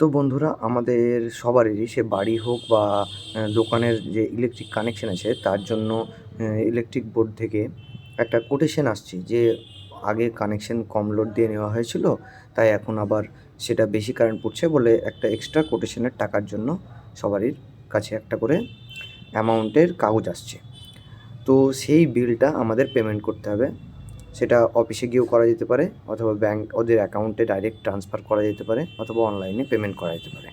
তো বন্ধুরা, আমাদের সবারই সে বাড়ি হোক বা দোকানের যে ইলেকট্রিক কানেকশন আছে, তার জন্য ইলেকট্রিক বোর্ড থেকে একটা কোটেশন আসছে যে, আগে কানেকশন কম লোড দিয়ে নেওয়া হয়েছিল, তাই এখন আবার সেটা বেশি কারেন্ট পড়ছে বলে একটা এক্সট্রা কোটেশনের টাকার জন্য সবারই কাছে একটা করে অ্যামাউন্টের কাগজ আসছে। তো সেই বিলটা আমাদের পেমেন্ট করতে হবে। সেটা অফিসে গিয়েও করা যেতে পারে অথবা ব্যাংক ওদের অ্যাকাউন্টে ডাইরেক্ট ট্রান্সফার করা যেতে পারে অথবা অনলাইনে পেমেন্ট করা যেতে পারে।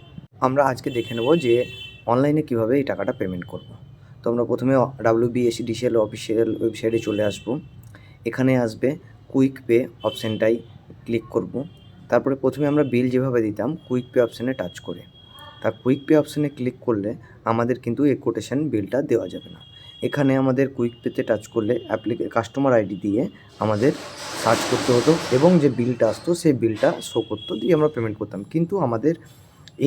আমরা আজকে দেখে নেব যে অনলাইনে কীভাবে এই টাকাটা পেমেন্ট করব। তো আমরা প্রথমে ডাব্লিউ বিএসসি ডিসিএল অফিসিয়াল ওয়েবসাইটে চলে আসব। এখানে আসবে কুইক পে অপশানটাই ক্লিক করব। তারপরে প্রথমে আমরা বিল যেভাবে দিতাম কুইক পে অপশানে টাচ করে। তার কুইক পে অপশানে ক্লিক করলে আমাদের কিন্তু এই কোটেশন বিলটা দেওয়া যাবে না। এখানে আমাদের কুইক পেতে টাচ করলে অ্যাপ্লিকে কাস্টমার আইডি দিয়ে আমাদের সার্চ করতে হতো এবং যে বিলটা আসতো, সেই বিলটা শো করতো, দিয়ে আমরা পেমেন্ট করতাম। কিন্তু আমাদের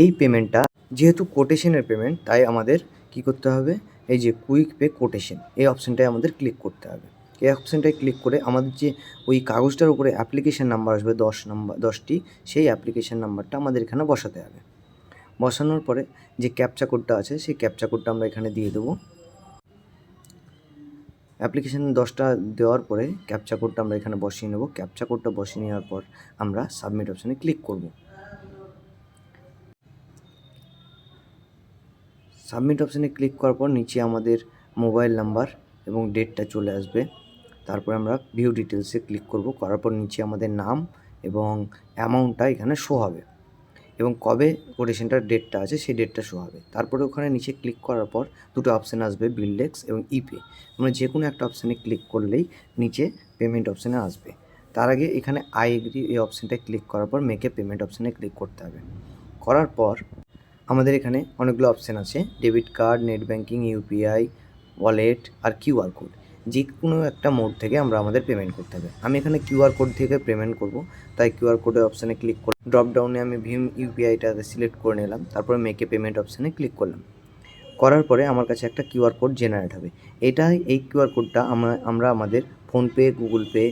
এই পেমেন্টটা যেহেতু কোটেশনের পেমেন্ট তাই আমাদের কি করতে হবে? এই যে কুইক পে কোটেশন এই অপশানটায় আমাদের ক্লিক করতে হবে। এই অপশানটায় ক্লিক করে আমাদের যে ওই কাগজটার উপরে অ্যাপ্লিকেশান নাম্বার আসবে, দশ নাম্বার দশটি, সেই অ্যাপ্লিকেশান নাম্বারটা আমাদের এখানে বসাতে হবে। বসানোর পরে যে ক্যাপচা কোডটা আছে, সেই ক্যাপচা কোডটা আমরা এখানে দিয়ে দেবো। অ্যাপ্লিকেশান দশটা দেওয়ার পরে ক্যাপচা কোডটা আমরা এখানে বসিয়ে নেব। ক্যাপচা কোডটা বসিয়ে নেওয়ার পর আমরা সাবমিট অপশানে ক্লিক করব। সাবমিট অপশানে ক্লিক করার পর নিচে আমাদের মোবাইল নাম্বার এবং ডেটটা চলে আসবে। তারপর আমরা ভিউ ডিটেলসে ক্লিক করব। করার পর নিচে আমাদের নাম এবং অ্যামাউন্টটা এখানে শো হবে। এবং কবে কোটেশনটার ডেটটা আছে, সেই ডেটটা শো হবে। তারপরে ওখানে নিচে ক্লিক করার পর দুটো অপশান আসবে বিলডেক্স এবং ইপে আমরা যে কোনো একটা অপশানে ক্লিক করলেই নিচে পেমেন্ট অপশানে আসবে। তার আগে এখানে আই এগ্রি এই অপশানটায় ক্লিক করার পর মেকে পেমেন্ট অপশানে ক্লিক করতে হবে। করার পর আমাদের এখানে অনেকগুলো অপশান আছে debit card net banking UPI wallet আর কিউআর কোড যে কোনো একটা মোড থেকে আমরা আমাদের পেমেন্ট করতে হবে। আমি এখানে কিউআর কোড থেকে পেমেন্ট করব। তাই কিউআর কোডের অপশানে ক্লিক করে ড্রপ ডাউনে আমি ভীম ইউপিআইটা সিলেক্ট করে নিলাম। তারপরে মেকে পেমেন্ট অপশানে ক্লিক করলাম। করার পরে আমার কাছে একটা কিউআর কোড জেনারেট হবে। এটাই, এই কিউআর কোডটা আমরা আমরা আমাদের ফোনপে গুগল পে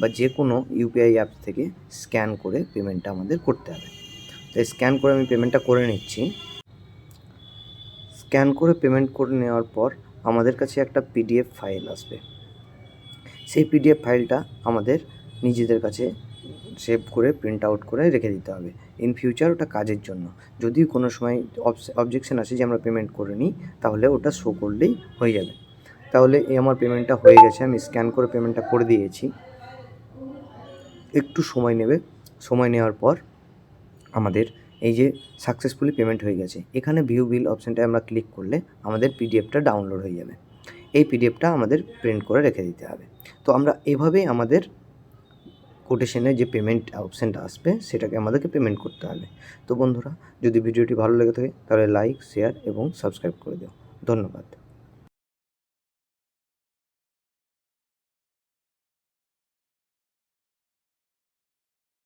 বা যে কোনো ইউপিআই অ্যাপ থেকে স্ক্যান করে পেমেন্টটা আমাদের করতে হবে। তাই স্ক্যান করে আমি পেমেন্টটা করে নিচ্ছি। স্ক্যান করে পেমেন্ট করে নেওয়ার পর আমাদের কাছে একটা পিডিএফ ফাইল আসবে। সেই পিডিএফ ফাইলটা আমাদের নিজেদের কাছে সেভ করে প্রিন্ট আউট করে রেখে দিতে হবে। ইন ফিউচার ওটা কাজের জন্য। যদি কোনো সময় অবজেকশন আসে যে আমরা পেমেন্ট করে নিই, তাহলে ওটা শো করলেই হয়ে যাবে। তাহলে এই আমার পেমেন্টটা হয়ে গেছে, আমি স্ক্যান করে পেমেন্টটা করে দিয়েছি। একটু সময় নেবে। সময় নেওয়ার পর আমাদের এই যে সাকসেসফুলি পেমেন্ট হয়ে গেছে, এখানে ভিউ বিল অপশানটায় আমরা ক্লিক করলে আমাদের পিডিএফটা ডাউনলোড হয়ে যাবে। এই পিডিএফটা আমাদের প্রিন্ট করে রেখে দিতে হবে। তো আমরা এভাবেই আমাদের কোটেশনে যে পেমেন্ট অপশানটা আসবে, সেটাকে আমাদেরকে পেমেন্ট করতে হবে। তো বন্ধুরা, যদি ভিডিওটি ভালো লেগে থাকে, তাহলে লাইক শেয়ার এবং সাবস্ক্রাইব করে দিও। ধন্যবাদ।